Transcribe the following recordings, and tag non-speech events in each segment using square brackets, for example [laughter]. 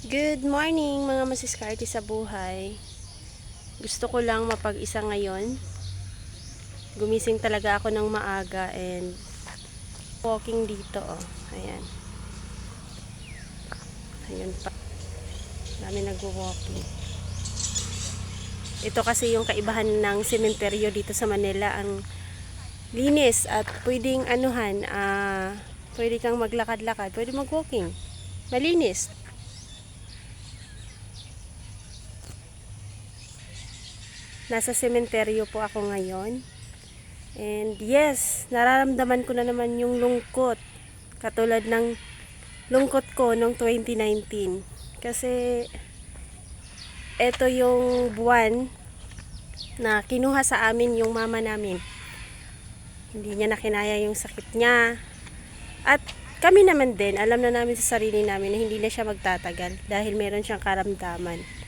Good morning mga masiskarte sa buhay. Gusto ko lang mapag-isa ngayon. Gumising talaga ako ng maaga and walking dito oh. Ayan. Ayan pa. Dami nagwo-walking. Ito kasi yung kaibahan ng sementeryo dito sa Manila. Ang linis at pwedeng anuhan, ah, pwede kang maglakad-lakad, pwede mag-walking. Malinis. Nasa sementeryo po ako ngayon. And yes, nararamdaman ko na naman yung lungkot. Katulad ng lungkot ko noong 2019. Kasi ito yung buwan na kinuha sa amin yung mama namin. Hindi niya nakinaya yung sakit niya. At kami naman din, alam na namin sa sarili namin na hindi na siya magtatagal dahil meron siyang karamdaman.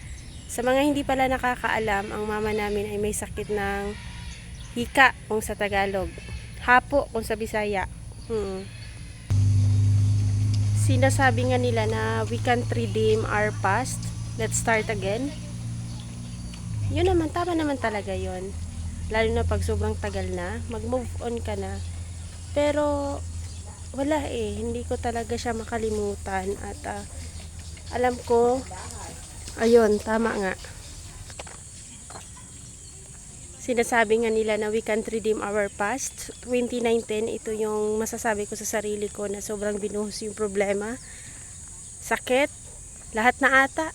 Sa mga hindi pala nakakaalam, ang mama namin ay may sakit ng hika kung sa Tagalog. Hapo kung sa Bisaya. Hmm. Sinasabi nga nila na we can't redeem our past. Let's start again. Yun naman, tama naman talaga yon. Lalo na pag sobrang tagal na, mag-move on ka na. Pero, wala eh. Hindi ko talaga siya makalimutan. At ah, alam ko, Ayun, tama nga. Sinasabi nga nila na we can't redeem our past. 2019, ito yung masasabi ko sa sarili ko na sobrang binuhos yung problema. Sakit, lahat na ata.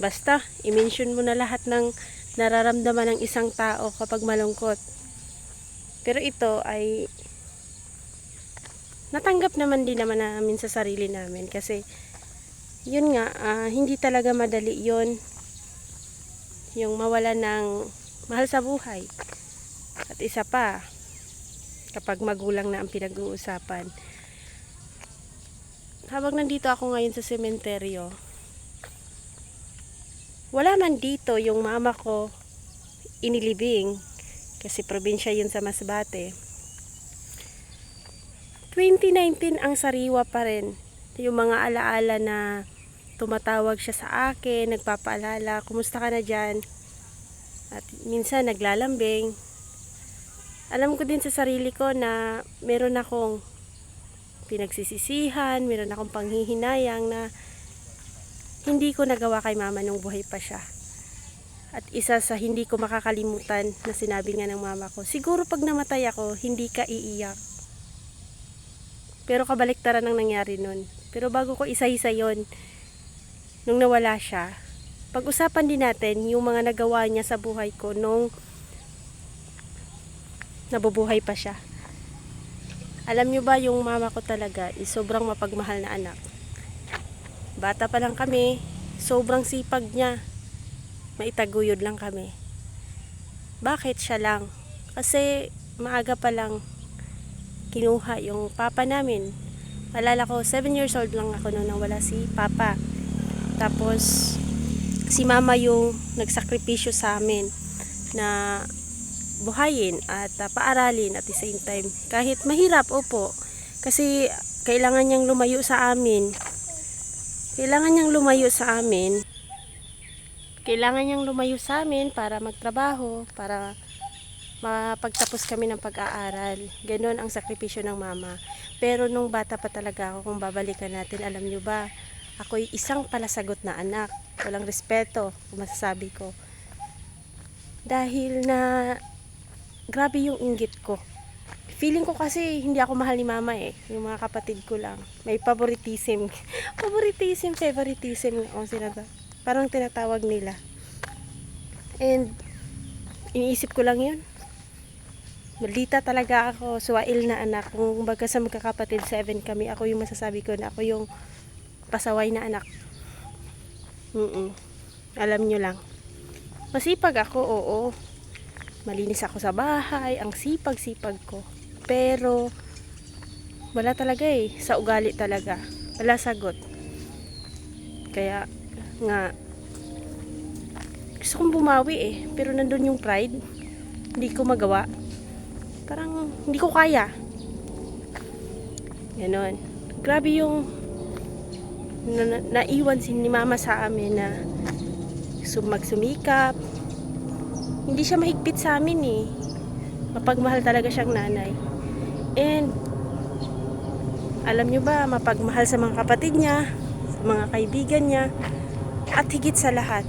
Basta, i-mention mo na lahat ng nararamdaman ng isang tao kapag malungkot. Pero ito ay natanggap naman din naman namin sa sarili namin kasi yun nga, ah, hindi talaga madali yon yung mawala ng mahal sa buhay. At isa pa, kapag magulang na ang pinag-uusapan. Habang nandito ako ngayon sa sementeryo, wala man dito yung mama ko inilibing kasi probinsya yun sa Masbate. 2019 ang sariwa pa rin yung mga alaala na tumatawag siya sa akin, nagpapaalala, kumusta ka na dyan? At minsan naglalambing. Alam ko din sa sarili ko na meron akong pinagsisisihan, meron akong panghihinayang na hindi ko nagawa kay mama nung buhay pa siya. At isa sa hindi ko makakalimutan na sinabi nga ng mama ko, siguro pag namatay ako, hindi ka iiyak. Pero kabaliktaran ang nangyari nun. Pero bago ko isa-isa yon nung nawala siya, pag-usapan din natin yung mga nagawa niya sa buhay ko nung nabubuhay pa siya. Alam nyo ba yung mama ko talaga is sobrang mapagmahal na anak. Bata pa lang kami, sobrang sipag niya. Maitaguyod lang kami. Bakit siya lang? Kasi maaga pa lang kinuha yung papa namin. Alala ko, 7 years old lang ako nung nawala si papa. Tapos, si mama yung nagsakripisyo sa amin na buhayin at uh, paaralin at the same time. Kahit mahirap, opo. Kasi kailangan niyang lumayo sa amin. Kailangan niyang lumayo sa amin. Kailangan niyang lumayo sa amin para magtrabaho, para mapagtapos kami ng pag-aaral. Ganon ang sakripisyo ng mama. Pero nung bata pa talaga ako, kung babalikan natin, alam nyo ba, ako'y isang palasagot na anak. Walang respeto, masasabi ko. Dahil na, grabe yung inggit ko. Feeling ko kasi hindi ako mahal ni mama eh. Yung mga kapatid ko lang. May favoritism. [laughs] favoritism, favoritism. O sinata. Parang tinatawag nila. And, iniisip ko lang yun. Maldita talaga ako, suwail na anak. Kung baga sa magkakapatid, seven kami, ako yung masasabi ko na ako yung pasaway na anak. Mm Alam nyo lang. Masipag ako, oo. Malinis ako sa bahay, ang sipag-sipag ko. Pero, wala talaga eh. Sa ugali talaga. Wala sagot. Kaya, nga, gusto kong bumawi eh. Pero nandun yung pride. Hindi ko magawa parang hindi ko kaya. Ganon. Grabe yung na, na, naiwan si ni mama sa amin na sum, magsumikap. Hindi siya mahigpit sa amin eh. Mapagmahal talaga siyang nanay. And alam nyo ba, mapagmahal sa mga kapatid niya, sa mga kaibigan niya, at higit sa lahat,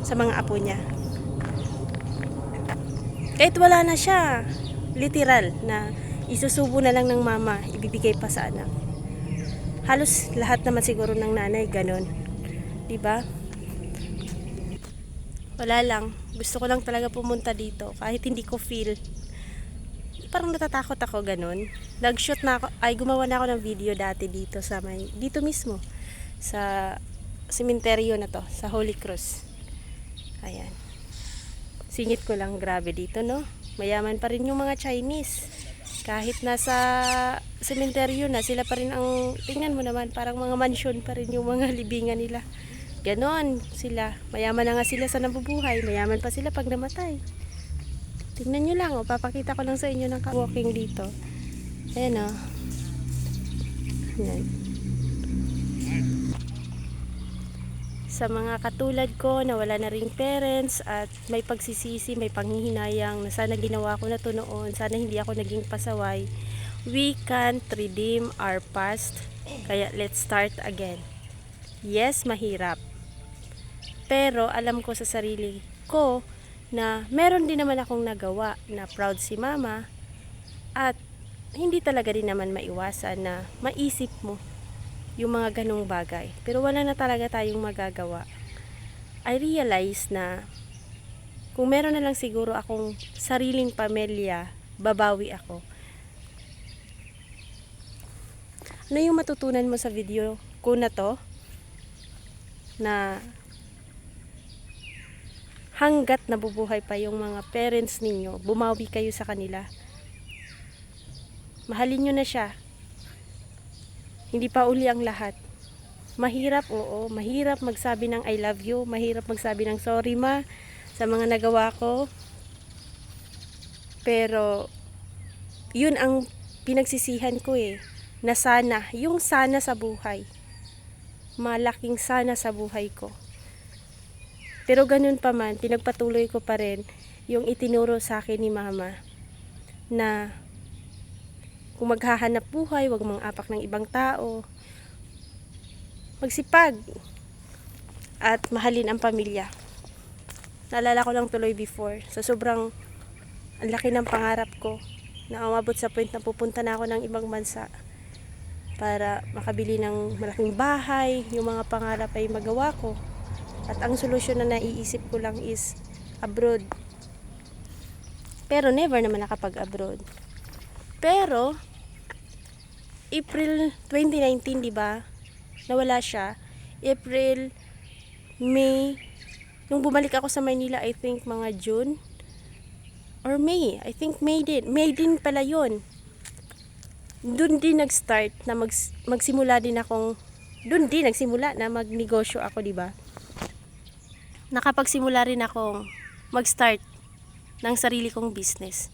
sa mga apo niya. Kahit wala na siya, literal, na isusubo na lang ng mama, ibibigay pa sa anak. Halos lahat naman siguro ng nanay, ganon. 'Di ba? Wala lang. Gusto ko lang talaga pumunta dito kahit hindi ko feel. Parang natatakot ako ganon. Nag-shoot na ako, ay gumawa na ako ng video dati dito sa may, dito mismo. Sa sementeryo na to, sa Holy Cross. Ayan. Singit ko lang grabe dito, no? Mayaman pa rin yung mga Chinese. Kahit nasa sementeryo na, sila pa rin ang, tingnan mo naman, parang mga mansion pa rin yung mga libingan nila. Ganon sila. Mayaman na nga sila sa nabubuhay. Mayaman pa sila pag namatay. Tingnan nyo lang, oh, papakita ko lang sa inyo ng walking dito. Ayan o. Oh. Ayan. Sa mga katulad ko na wala na ring parents at may pagsisisi, may panghihinayang na sana ginawa ko na to noon, sana hindi ako naging pasaway, we can't redeem our past. Kaya let's start again. Yes, mahirap. Pero alam ko sa sarili ko na meron din naman akong nagawa na proud si mama at hindi talaga din naman maiwasan na maisip mo yung mga ganong bagay. Pero wala na talaga tayong magagawa. I realize na kung meron na lang siguro akong sariling pamilya, babawi ako. Ano yung matutunan mo sa video ko na to? Na hanggat nabubuhay pa yung mga parents ninyo, bumawi kayo sa kanila. Mahalin nyo na siya. Hindi pa uli ang lahat. Mahirap, oo. Mahirap magsabi ng I love you. Mahirap magsabi ng sorry ma sa mga nagawa ko. Pero, yun ang pinagsisihan ko eh. Na sana, yung sana sa buhay. Malaking sana sa buhay ko. Pero ganun pa man, pinagpatuloy ko pa rin yung itinuro sa akin ni mama na kung maghahanap buhay, wag mang apak ng ibang tao. Magsipag at mahalin ang pamilya. Naalala ko lang tuloy before, sa sobrang ang laki ng pangarap ko na umabot sa point na pupunta na ako ng ibang bansa para makabili ng malaking bahay, yung mga pangarap ay magawa ko. At ang solusyon na naiisip ko lang is abroad. Pero never naman nakapag-abroad. Pero, April 2019, di ba? Nawala siya. April, May, nung bumalik ako sa Manila, I think mga June, or May, I think May din. May din pala yon Doon din nag-start na mag, magsimula din akong, doon din nagsimula na magnegosyo ako, di ba? Nakapagsimula rin akong mag-start ng sarili kong business.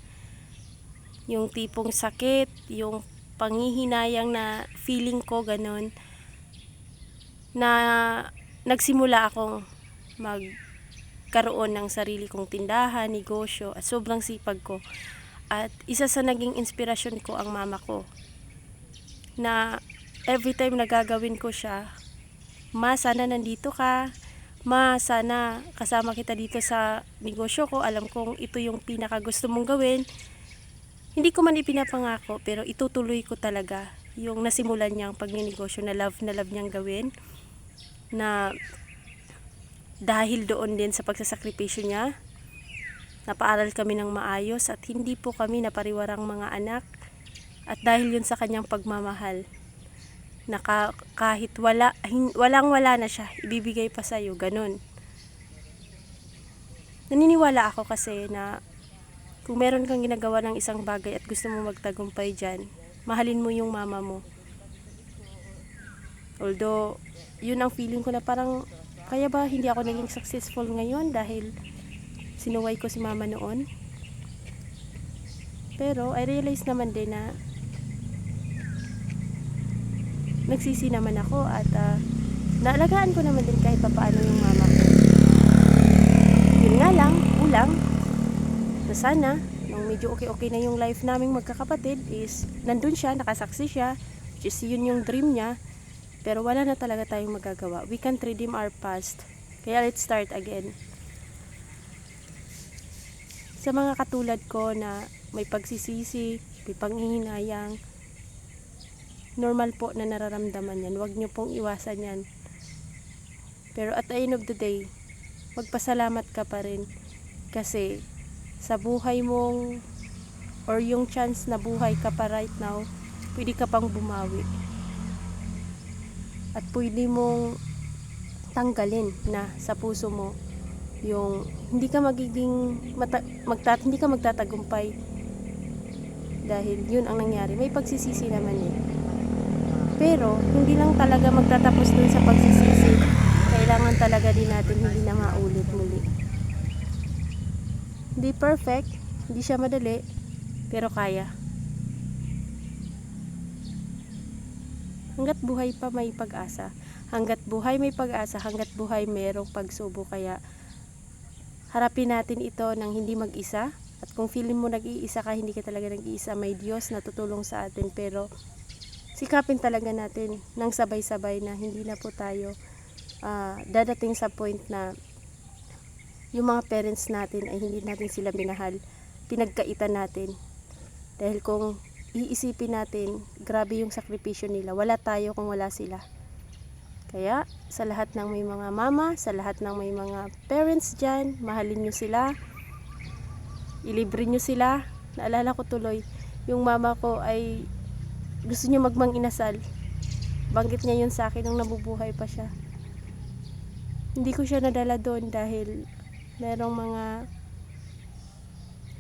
Yung tipong sakit, yung panghihinayang na feeling ko ganon na nagsimula akong magkaroon ng sarili kong tindahan, negosyo at sobrang sipag ko. At isa sa naging inspirasyon ko ang mama ko na every time nagagawin ko siya, ma sana nandito ka, ma sana kasama kita dito sa negosyo ko, alam kong ito yung pinaka gusto mong gawin, hindi ko man ipinapangako pero itutuloy ko talaga yung nasimulan niyang pagninegosyo na love na love niyang gawin. Na dahil doon din sa pagsasakripisyo niya napaaral kami ng maayos at hindi po kami napariwarang mga anak. At dahil yun sa kanyang pagmamahal na ka- kahit wala hin- walang wala na siya ibibigay pa sa iyo ganun. Naniniwala ako kasi na kung meron kang ginagawa ng isang bagay at gusto mo magtagumpay dyan, mahalin mo yung mama mo. Although, yun ang feeling ko na parang, kaya ba hindi ako naging successful ngayon dahil sinuway ko si mama noon? Pero, I realize naman din na nagsisi naman ako at ah, naalagaan ko naman din kahit papaano yung mama ko. Yun nga lang, ulang, na sana, nung medyo okay-okay na yung life naming magkakapatid is, nandun siya, nakasaksi siya, which is yun yung dream niya, pero wala na talaga tayong magagawa. We can't redeem our past. Kaya let's start again. Sa mga katulad ko na may pagsisisi, may panghihinayang, normal po na nararamdaman yan. Huwag niyo pong iwasan yan. Pero at the end of the day, magpasalamat ka pa rin. Kasi sa buhay mong or yung chance na buhay ka pa right now, pwede ka pang bumawi. At pwede mong tanggalin na sa puso mo yung hindi ka magiging mata, magtat, hindi ka magtatagumpay dahil yun ang nangyari. May pagsisisi naman eh. Pero, hindi lang talaga magtatapos dun sa pagsisisi. Kailangan talaga din natin hindi na maulit muli. Hindi perfect, hindi siya madali, pero kaya. Hanggat buhay pa may pag-asa. Hanggat buhay may pag-asa, hanggat buhay mayroong pagsubo. Kaya, harapin natin ito ng hindi mag-isa. At kung feeling mo nag-iisa ka, hindi ka talaga nag-iisa, may Diyos na tutulong sa atin. Pero, sikapin talaga natin ng sabay-sabay na hindi na po tayo ah, dadating sa point na yung mga parents natin ay hindi natin sila minahal, pinagkaitan natin. Dahil kung iisipin natin, grabe yung sakripisyo nila. Wala tayo kung wala sila. Kaya, sa lahat ng may mga mama, sa lahat ng may mga parents dyan, mahalin nyo sila, ilibre nyo sila. Naalala ko tuloy, yung mama ko ay gusto niya magmang inasal. Banggit niya yun sa akin nung nabubuhay pa siya. Hindi ko siya nadala doon dahil merong mga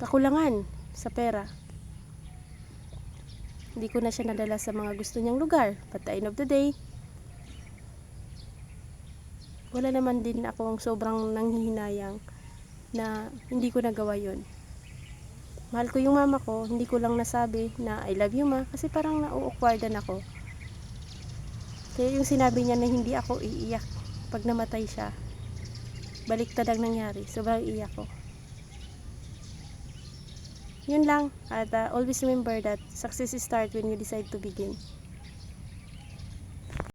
kakulangan sa pera. Hindi ko na siya nadala sa mga gusto niyang lugar. But the end of the day, wala naman din akong sobrang nanghihinayang na hindi ko nagawa yon. Mahal ko yung mama ko, hindi ko lang nasabi na I love you ma kasi parang na-awkwardan ako. Kaya yung sinabi niya na hindi ako iiyak pag namatay siya, baliktad ang nangyari. Sobrang iyak ko. Yun lang. At uh, always remember that success is start when you decide to begin.